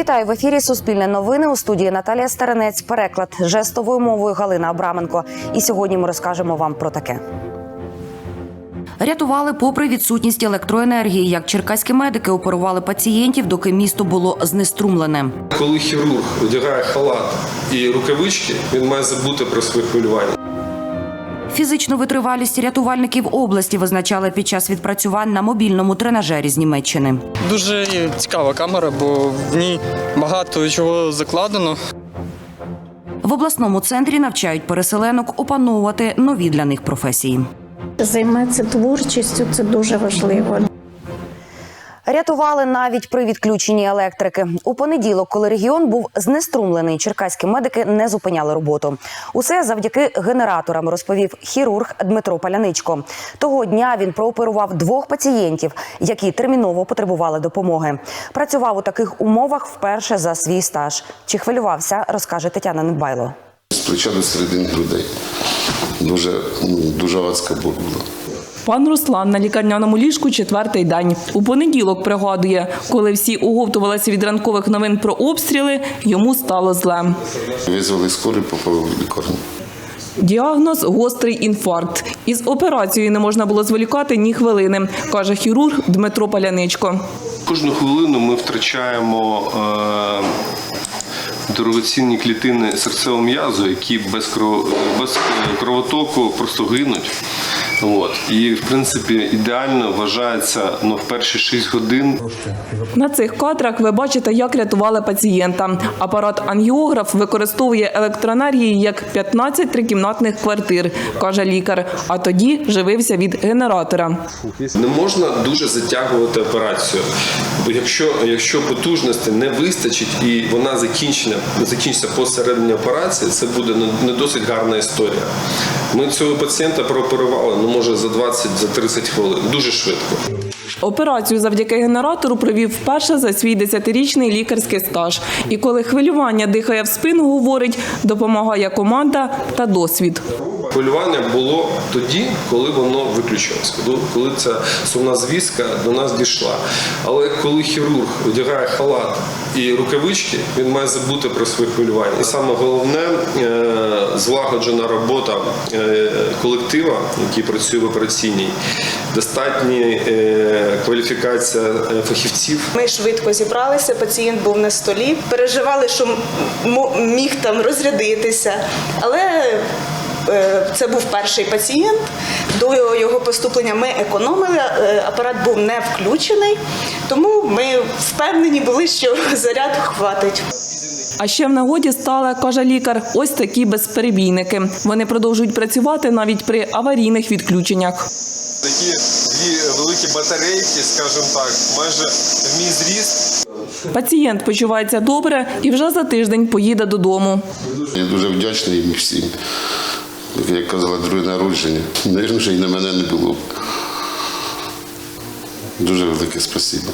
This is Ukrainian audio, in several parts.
Вітаю в ефірі Суспільне новини у студії Наталія Старенець. Переклад жестовою мовою Галина Абраменко. І сьогодні ми розкажемо вам про таке. Рятували попри відсутність електроенергії, як черкаські медики оперували пацієнтів, доки місто було знеструмлене. Коли хірург одягає халат і рукавички, він має забути про своє хвилювання. Фізичну витривалість рятувальників області визначали під час відпрацювань на мобільному тренажері з Німеччини. Дуже цікава камера, бо в ній багато чого закладено. В обласному центрі навчають переселенок опановувати нові для них професії. Займатися творчістю це дуже важливо. Рятували навіть при відключенні електрики. У понеділок, коли регіон був знеструмлений, черкаські медики не зупиняли роботу. Усе завдяки генераторам, розповів хірург Дмитро Паляничко. Того дня він прооперував двох пацієнтів, які терміново потребували допомоги. Працював у таких умовах вперше за свій стаж. Чи хвилювався, розкаже Тетяна Недбайло. З плеча середини грудей. Дуже, ну, дуже адська була. Пан Руслан на лікарняному ліжку четвертий день. У понеділок пригадує, коли всі оговтувалися від ранкових новин про обстріли, йому стало зле. Визвали скорий, попали в лікарню. Діагноз гострий інфаркт. Із операцією не можна було зволікати ні хвилини, каже хірург Дмитро Паляничко. Кожну хвилину ми втрачаємо е, дорогоцінні клітини серцевого м'язу, які без, кров, без кровотоку просто гинуть. От. І, в принципі, ідеально вважається ну, в перші 6 годин На цих кадрах ви бачите, як рятували пацієнта. Апарат ангіограф використовує електроенергії як 15 трикімнатних квартир, каже лікар. А тоді живився від генератора. Не можна дуже затягувати операцію. Бо якщо, якщо потужності не вистачить і вона закінчена, закінчиться посередині операції, це буде не- не досить гарна історія. Ми цього пацієнта прооперували, ну може за 20-30 хвилин, дуже швидко. Операцію завдяки генератору провів вперше за свій 10-річний лікарський стаж. І коли хвилювання дихає в спину, говорить, допомагає команда та досвід. Хвилювання було тоді, коли воно виключилось, коли, ця сумна звістка до нас дійшла. Але коли хірург одягає халат і рукавички, він має забути про своє хвилювання. І саме головне е, злагоджена робота е, колектива, який працює в операційній, достатня е, кваліфікація фахівців. Ми швидко зібралися, пацієнт був на столі. Переживали, що міг там розрядитися. Але це був перший пацієнт. До його поступлення ми економили, е, апарат був не включений, тому ми впевнені були, що заряд хватить. А ще в нагоді стали, каже лікар, ось такі безперебійники. Вони продовжують працювати навіть при аварійних відключеннях. Такі дві великі батарейки, скажімо так, майже в мій зріст. Пацієнт почувається добре і вже за тиждень поїде додому. Я дуже вдячний їм всім. Як казала, друге народження. Навірно, що і на мене не було. Дуже велике спасибо.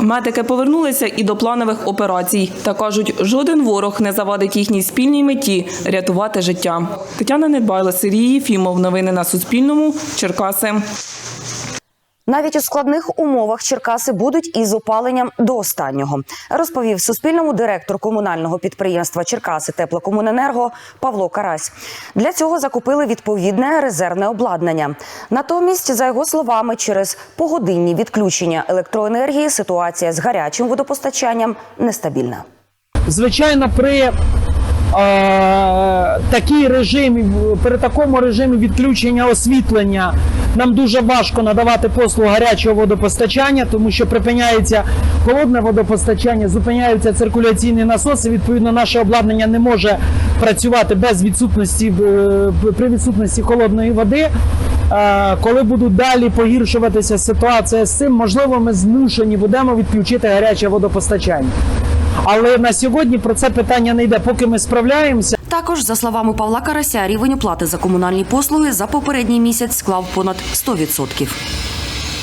Медики повернулися і до планових операцій та кажуть, жоден ворог не завадить їхній спільній меті рятувати життя. Тетяна Недбайла, Сергій Єфімов. Новини на Суспільному. Черкаси. Навіть у складних умовах Черкаси будуть із опаленням до останнього, розповів Суспільному директор комунального підприємства Черкаси Теплокомуненерго Павло Карась. Для цього закупили відповідне резервне обладнання. Натомість, за його словами, через погодинні відключення електроенергії ситуація з гарячим водопостачанням нестабільна. Звичайно, при е, такій режимі, при такому режимі відключення освітлення нам дуже важко надавати послугу гарячого водопостачання, тому що припиняється холодне водопостачання, зупиняються циркуляційні насоси. Відповідно, наше обладнання не може працювати без відсутності е, при відсутності холодної води. Е, Коли будуть далі погіршуватися ситуація з цим, можливо, ми змушені будемо відключити гаряче водопостачання. Але на сьогодні про це питання не йде. Поки ми справляємося. Також, за словами Павла Карася, рівень оплати за комунальні послуги за попередній місяць склав понад 100%.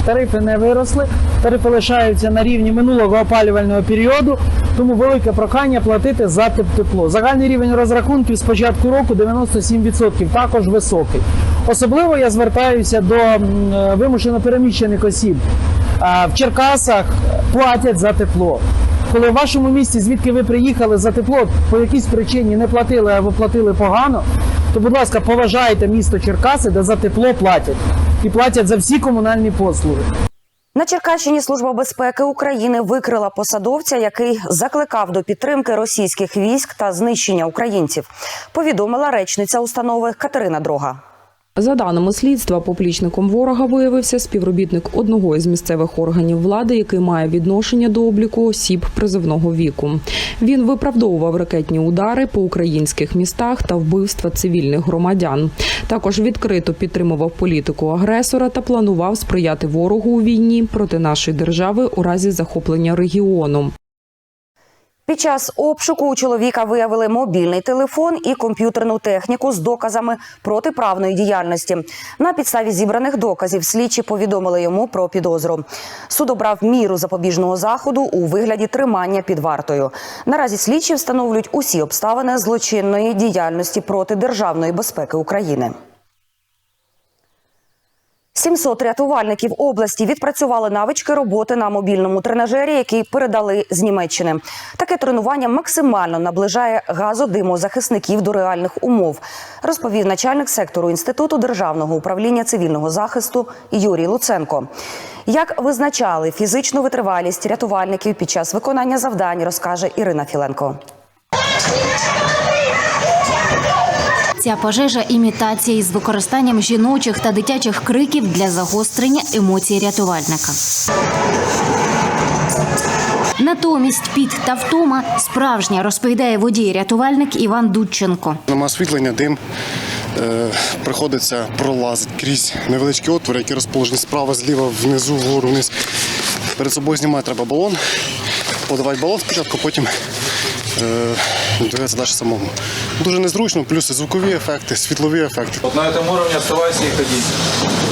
Тарифи не виросли, тарифи лишаються на рівні минулого опалювального періоду, тому велике прохання платити за тепло. Загальний рівень розрахунків з початку року 97%, також високий. Особливо я звертаюся до вимушено переміщених осіб. В Черкасах платять за тепло. Коли в вашому місті, звідки ви приїхали за тепло, по якійсь причині не платили або платили погано, то, будь ласка, поважайте місто Черкаси, де за тепло платять. І платять за всі комунальні послуги. На Черкащині Служба безпеки України викрила посадовця, який закликав до підтримки російських військ та знищення українців. Повідомила речниця установи Катерина Дрога. За даними слідства, поплічником ворога виявився співробітник одного із місцевих органів влади, який має відношення до обліку осіб призовного віку. Він виправдовував ракетні удари по українських містах та вбивства цивільних громадян. Також відкрито підтримував політику агресора та планував сприяти ворогу у війні проти нашої держави у разі захоплення регіону. Під час обшуку у чоловіка виявили мобільний телефон і комп'ютерну техніку з доказами протиправної діяльності. На підставі зібраних доказів слідчі повідомили йому про підозру. Суд обрав міру запобіжного заходу у вигляді тримання під вартою. Наразі слідчі встановлюють усі обставини злочинної діяльності проти державної безпеки України. 700 рятувальників області відпрацювали навички роботи на мобільному тренажері, який передали з Німеччини. Таке тренування максимально наближає газодимозахисників до реальних умов, розповів начальник сектору інституту державного управління цивільного захисту Юрій Луценко. Як визначали фізичну витривалість рятувальників під час виконання завдань, розкаже Ірина Філенко. Ця пожежа імітація із використанням жіночих та дитячих криків для загострення емоцій рятувальника. Натомість піт та втома справжня розповідає водій-рятувальник Іван Дудченко. Нема освітлення, дим. Е, приходиться пролазити крізь невеличкі отвори, які розположені справа, зліва, внизу, вгору, вниз. Перед собою знімати треба балон, подавати балон спочатку, потім е, дивитися далі самому. Дуже незручно, плюс звукові ефекти, світлові ефекти. От на цьому рівні оставайся і ходіть.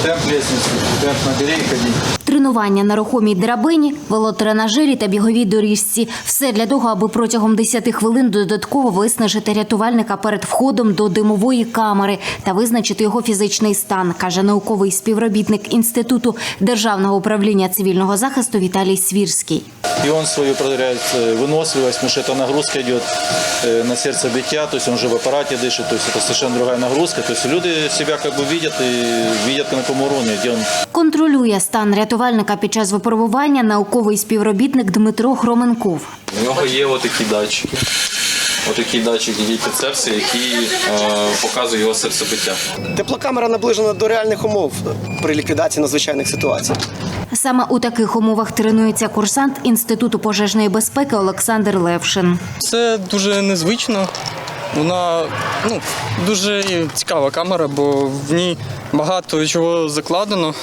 Темп лестницы, темп набери і ходи Тренування на рухомій драбині, велотренажері та біговій доріжці все для того, аби протягом 10 хвилин додатково виснажити рятувальника перед входом до димової камери та визначити його фізичний стан, каже науковий співробітник інституту державного управління цивільного захисту Віталій Свірський. И он свою проверяет э, выносливость, потому что эта нагрузка идет э, на сердцебиття, то есть он же в аппарате дышит, то есть это совершенно другая нагрузка. То есть люди себя как бы видят и видят на каком уровне, где он Контролює стан рятувальника під час випробування науковий співробітник Дмитро Хроменков. У нього є отакі датчики. Отакі датчики дієпідсерсі, які е, показують його серцебиття. Теплокамера наближена до реальних умов при ліквідації надзвичайних ситуацій. Саме у таких умовах тренується курсант Інституту пожежної безпеки Олександр Левшин. Це дуже незвично. Вона ну, дуже цікава камера, бо в ній багато чого закладено.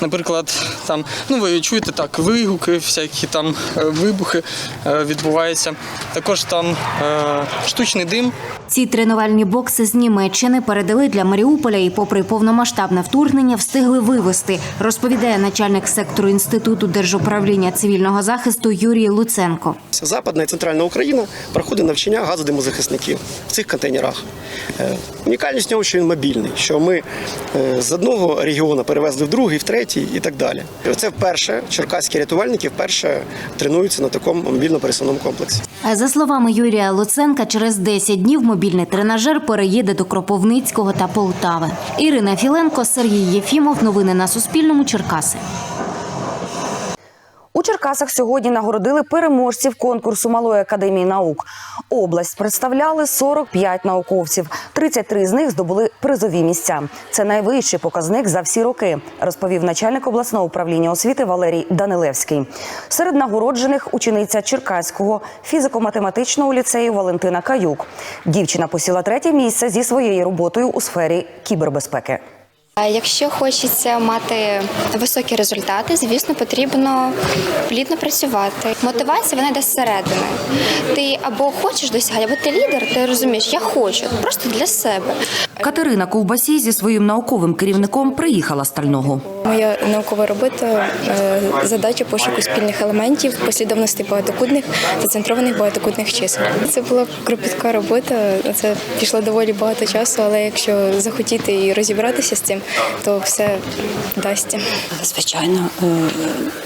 Наприклад, там, ну ви чуєте так, вигуки, всякі там е, вибухи е, відбуваються. Також там е, штучний дим. Ці тренувальні бокси з Німеччини передали для Маріуполя і, попри повномасштабне вторгнення, встигли вивезти, розповідає начальник сектору інституту держуправління цивільного захисту Юрій Луценко. Западна і центральна Україна проходить навчання газодимозахисників в цих контейнерах. Унікальність в ньому, що він мобільний, що ми з одного регіону перевезли в другий, в третій і так далі. Це вперше черкаські рятувальники вперше тренуються на такому мобільно-пересувному комплексі. А За словами Юрія Луценка, через 10 днів мобільний тренажер переїде до Кропивницького та Полтави. Ірина Філенко, Сергій Єфімов. Новини на Суспільному. Черкаси. У Черкасах сьогодні нагородили переможців конкурсу Малої академії наук. Область представляли 45 науковців. 33 з них здобули призові місця. Це найвищий показник за всі роки, розповів начальник обласного управління освіти Валерій Данилевський. Серед нагороджених учениця Черкаського фізико-математичного ліцею Валентина Каюк. Дівчина посіла третє місце зі своєю роботою у сфері кібербезпеки. Якщо хочеться мати високі результати, звісно, потрібно плідно працювати. Мотивація вона йде зсередини. Ти або хочеш досягати, або ти лідер, ти розумієш, я хочу просто для себе. Катерина Ковбасій зі своїм науковим керівником приїхала з Стального. Моя наукова робота е, задача пошуку спільних елементів, послідовності багатокутних та центрованих багатокутних чисел. Це була кропітка робота. Це пішло доволі багато часу, але якщо захотіти і розібратися з цим, то все вдасться. Звичайно, е,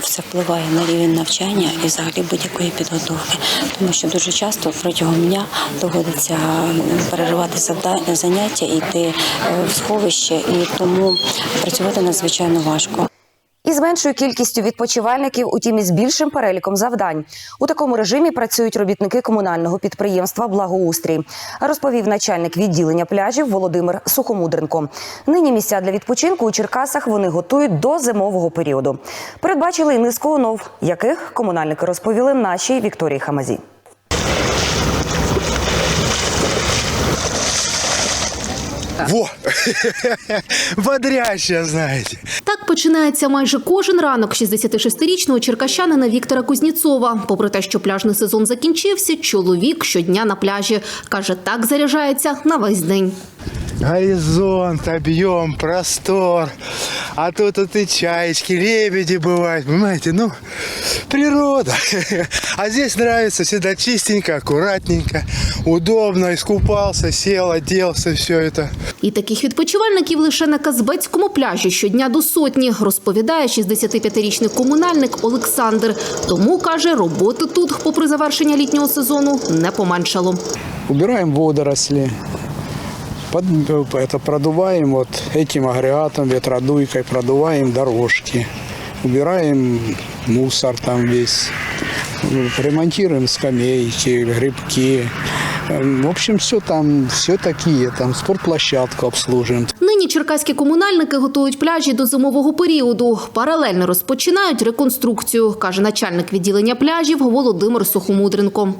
все впливає на рівень навчання і взагалі будь-якої підготовки, тому що дуже часто протягом дня доводиться переривати заняття, йти е, в сховище, і тому працювати надзвичайно важко. Із меншою кількістю відпочивальників, утім із більшим переліком завдань. У такому режимі працюють робітники комунального підприємства Благоустрій, розповів начальник відділення пляжів Володимир Сухомудренко. Нині місця для відпочинку у Черкасах вони готують до зимового періоду. Передбачили й низку онов, яких комунальники розповіли нашій Вікторії Хамазі. Во! Бодряще, знаєте. Так починається майже кожен ранок 66-річного черкащанина Віктора Кузніцова. Попри те, що пляжний сезон закінчився, чоловік щодня на пляжі. Каже, так заряджається на весь день Горизонт, объем, простор. А тут вот и чаечки, лебеди бывают, понимаете, ну, природа. А здесь нравится всегда чистенько, аккуратненько, удобно, искупался, сел, оделся, все это. І таких відпочивальників лише на Казбецькому пляжі щодня до сотні, розповідає 65-річний комунальник Олександр. Тому, каже, роботи тут, попри завершення літнього сезону, не поменшало. Убираем водоросли, под- это продуваем вот этим агрегатом, ветродуйкой, продуваем дорожки, убираем мусор там весь, ремонтируем скамейки, грибки. Эм, В общем, все там, все такие, там спортплощадку обслуживаем. Нині черкаські комунальники готують пляжі до зимового періоду. Паралельно розпочинають реконструкцію, каже начальник відділення пляжів Володимир Сухомудренко.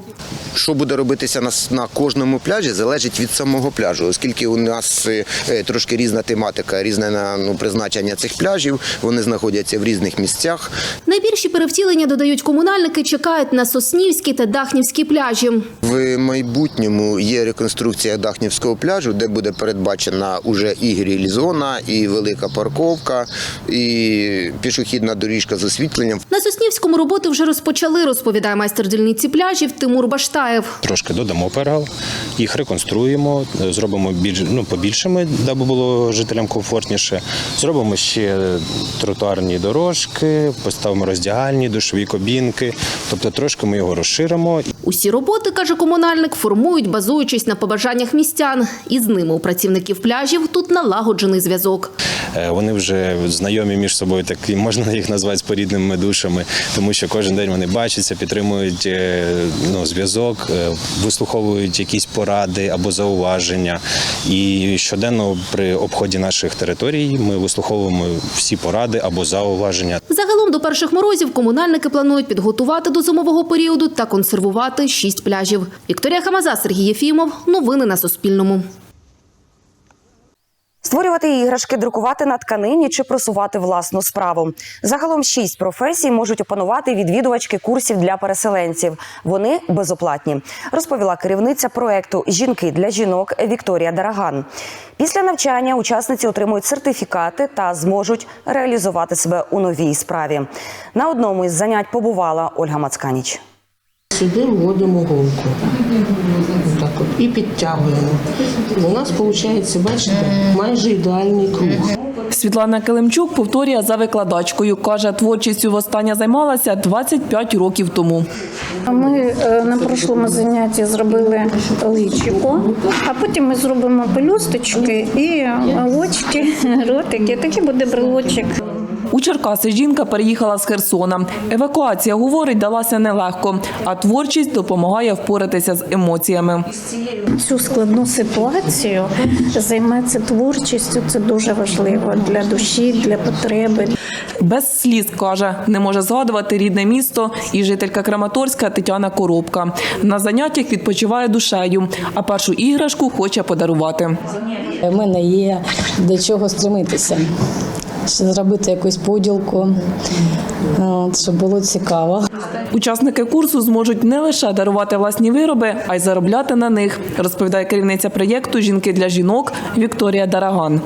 Що буде робитися на, на кожному пляжі, залежить від самого пляжу, оскільки у нас е, е, трошки різна тематика, різне ну, призначення цих пляжів. Вони знаходяться в різних місцях. Найбільші перевтілення, додають комунальники, чекають на Соснівський та Дахнівські пляжі. В майбутньому є реконструкція Дахнівського пляжу, де буде передбачена уже і гріль-зона, і велика парковка, і пішохідна доріжка з освітленням. На Соснівському роботи вже розпочали, розповідає майстер дільниці пляжів Тимур Баштаєв. Трошки додамо перегал, їх реконструємо, зробимо більш ну побільшими, даби було жителям комфортніше. Зробимо ще тротуарні дорожки, поставимо роздягальні, душові кабінки. Тобто трошки ми його розширимо. Усі роботи, каже комунальник, формують, базуючись на побажаннях містян. І з ними у працівників пляжів тут налагоджений зв'язок. Е, Вони вже знайомі між собою, так і можна їх назвати спорідними душами, тому що кожен день вони бачаться, підтримують е, ну, зв'язок, е, вислуховують якісь поради або зауваження. І щоденно при обході наших територій ми вислуховуємо всі поради або зауваження. Загалом до перших морозів комунальники планують підготувати до зимового періоду та консервувати шість пляжів. Вікторія Хамаза, Сергій Єфімов. Новини на Суспільному. Створювати іграшки, друкувати на тканині чи просувати власну справу. Загалом шість професій можуть опанувати відвідувачки курсів для переселенців. Вони безоплатні, розповіла керівниця проекту Жінки для жінок Вікторія Дараган. Після навчання учасниці отримують сертифікати та зможуть реалізувати себе у новій справі. На одному із занять побувала Ольга Мацканіч. Сюди вводимо голку. І підтягуємо. У нас виходить, бачите, майже ідеальний круг. Світлана Килимчук повторює за викладачкою. Каже, творчістю востаннє займалася 25 років тому. Ми е, на прошлому занятті зробили личико, а потім ми зробимо пелюсточки і очки, ротики. Такий буде брелочок. У Черкаси жінка переїхала з Херсона. Евакуація, говорить, далася нелегко, а творчість допомагає впоратися з емоціями. Цю складну ситуацію займатися творчістю це дуже важливо для душі, для потреби. Без сліз каже, не може згадувати рідне місто і жителька Краматорська Тетяна Коробка. На заняттях відпочиває душею, а першу іграшку хоче подарувати. У мене є до чого стремитися. Зробити якусь поділку, от, щоб було цікаво. Учасники курсу зможуть не лише дарувати власні вироби, а й заробляти на них, розповідає керівниця проєкту Жінки для жінок Вікторія Дараган.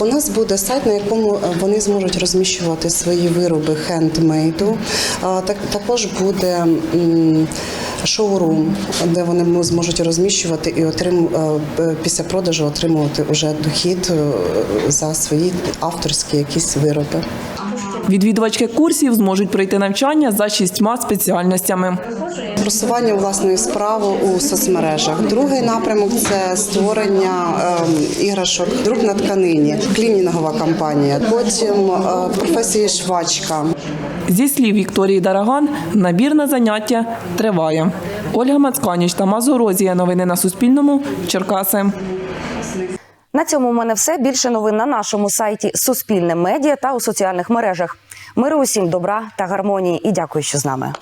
У нас буде сайт, на якому е, вони зможуть розміщувати свої вироби хендмейду. Так також буде шоурум, де вони зможуть розміщувати і отрим, е, після продажу отримувати уже дохід е, за свої авторські якісь вироби. Відвідувачки курсів зможуть пройти навчання за шістьма спеціальностями. Просування власної справи у соцмережах. Другий напрямок це створення ем, іграшок, друк на тканині, клінінгова кампанія. Потім е, професія швачка. Зі слів Вікторії Дараган, набір на заняття триває. Ольга Мацканіч та Мазурозія. Новини на Суспільному. Черкаси. На цьому в мене все. Більше новин на нашому сайті Суспільне медіа та у соціальних мережах. Миру усім добра та гармонії. І дякую, що з нами.